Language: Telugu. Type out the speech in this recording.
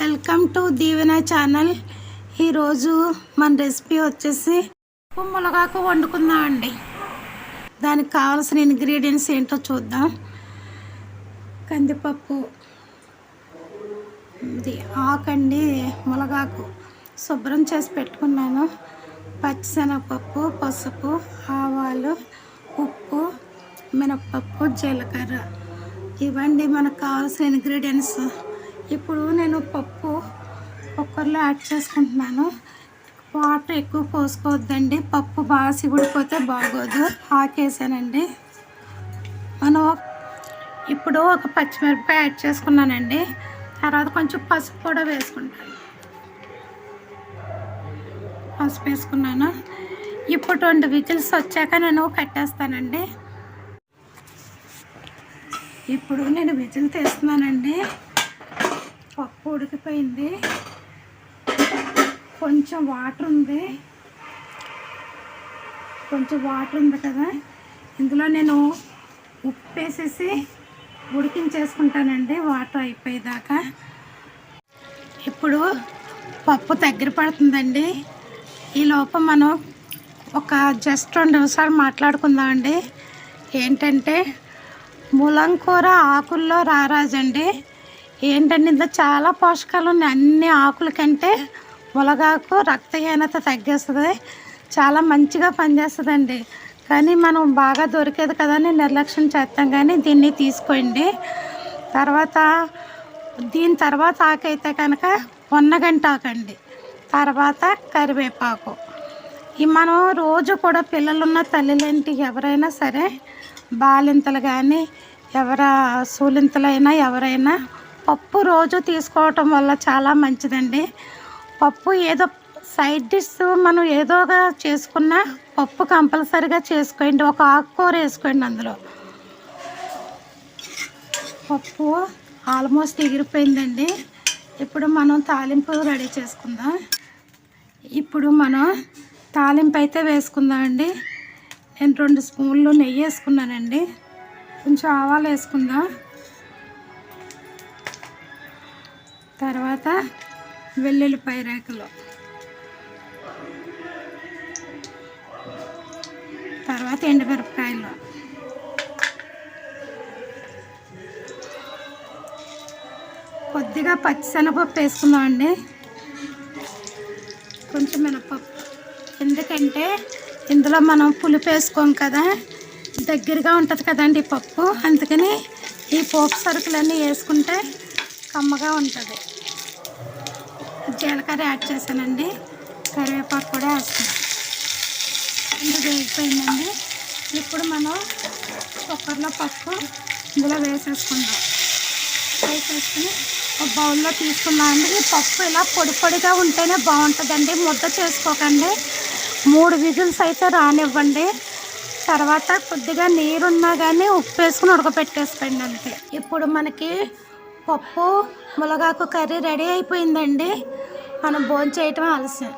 Welcome to Deevena channel. ఈరోజు మన రెసిపీ వచ్చేసి ఉప్పు మునగాకు వండుకుందామండి దానికి కావాల్సిన ఇంగ్రీడియంట్స్ ఏంటో చూద్దాం. కందిపప్పు ఇది ఆకండి మునగాకు శుభ్రం చేసి పెట్టుకున్నాను. పచ్చిశనగపప్పు పసుపు ఆవాలు ఉప్పు మినప్పప్పు జీలకర్ర. ఇవండి మనకు కావాల్సిన ఇంగ్రీడియంట్స్. ఇప్పుడు నేను పప్పు కుక్కర్లో యాడ్ చేసుకుంటున్నాను. వాటర్ ఎక్కువ పోసుకోవద్దండి. పప్పు బాగా సిగుడిపోతే బాగోదు. ఆకేసానండి. మనం ఇప్పుడు ఒక పచ్చిమిరపకాయ యాడ్ చేసుకున్నానండి. తర్వాత కొంచెం పసుపు కూడా వేసుకుంటాను. పసుపు వేసుకున్నాను. ఇప్పుడు రెండు విజిల్స్ వచ్చాక నేను కట్టేస్తానండి. ఇప్పుడు నేను విజిల్ తీస్తున్నానండి. పప్పు ఉడికిపోయింది. కొంచెం వాటర్ ఉంది. కొంచెం వాటర్ ఉంది కదా. ఇందులో నేను ఉప్పు వేసేసి ఉడికించేసుకుంటానండి. వాటర్ అయిపోయేదాకా. ఇప్పుడు పప్పు దగ్గర పడుతుందండి. ఈ లోపల మనం ఒక జస్ట్ రెండు నిమిషాలు మాట్లాడుకుందామండి. ఏంటంటే ములంకూర ఆకుల్లో రారాజండి. ఏంటంటే ఇందులో చాలా పోషకాలు ఉన్నాయి. అన్ని ఆకుల కంటే ములగాకు రక్తహీనత తగ్గేస్తుంది. చాలా మంచిగా పనిచేస్తుందండి. కానీ మనం బాగా దొరికేది కదా అని నిర్లక్ష్యం చేస్తాం కానీ దీన్ని తీసుకోండి. తర్వాత దీని తర్వాత ఆకైతే కనుక ఉన్నగంట ఆకండి. తర్వాత కరివేపాకు. ఈ మనం రోజు కూడా పిల్లలున్న తల్లిలేంటి ఎవరైనా సరే బాలింతలు కానీ ఎవర సూలింతలైనా ఎవరైనా పప్పు రోజు తీసుకోవటం వల్ల చాలా మంచిదండి. పప్పు ఏదో సైడ్ డిష్ మనం ఏదోగా చేసుకున్న పప్పు కంపల్సరిగా చేసుకోండి. ఒక ఆకుకూర వేసుకోండి అందులో. పప్పు ఆల్మోస్ట్ ఎగిరిపోయిందండి. ఇప్పుడు మనం తాలింపు రెడీ చేసుకుందాం. ఇప్పుడు మనం తాలింపు అయితే వేసుకుందామండి నేను రెండు స్పూన్లు నెయ్యి వేసుకున్నానండి. కొంచెం ఆవాలు వేసుకుందాం. తర్వాత వెల్లుల్లిపాయ రేకలు. తర్వాత ఎండుమిరపకాయలు. కొద్దిగా పచ్చిశనగపప్పు వేసుకుందామండి కొంచెం మినపప్పు. ఎందుకంటే ఇందులో మనం పులుపు వేసుకోం కదా దగ్గరగా ఉంటుంది కదండి పప్పు. అందుకని ఈ పోపు సరుకులన్నీ వేసుకుంటే కమ్మగా ఉంటుంది. జీలకర్ర యాడ్ చేశానండి. కరివేపాకు కూడా వేస్తున్నాను. ఇందులో వేగిపోయిందండి. ఇప్పుడు మనం కుక్కర్లో పప్పు ఇందులో వేసేసుకుందాం. వేసేసుకుని ఒక బౌల్లో తీసుకున్నామండి ఈ పప్పు ఇలా పొడి పొడిగా ఉంటేనే బాగుంటుందండి. ముద్ద చేసుకోకండి. మూడు విజిల్స్ అయితే రానివ్వండి. తర్వాత కొద్దిగా నీరున్నా కానీ ఉప్పు వేసుకుని ఉడకపెట్టేసుకోండి అంతే. ఇప్పుడు మనకి పప్పు మునగాకు కర్రీ రెడీ అయిపోయిందండి. మనం భోజనం చేయటం ఆలస్యం.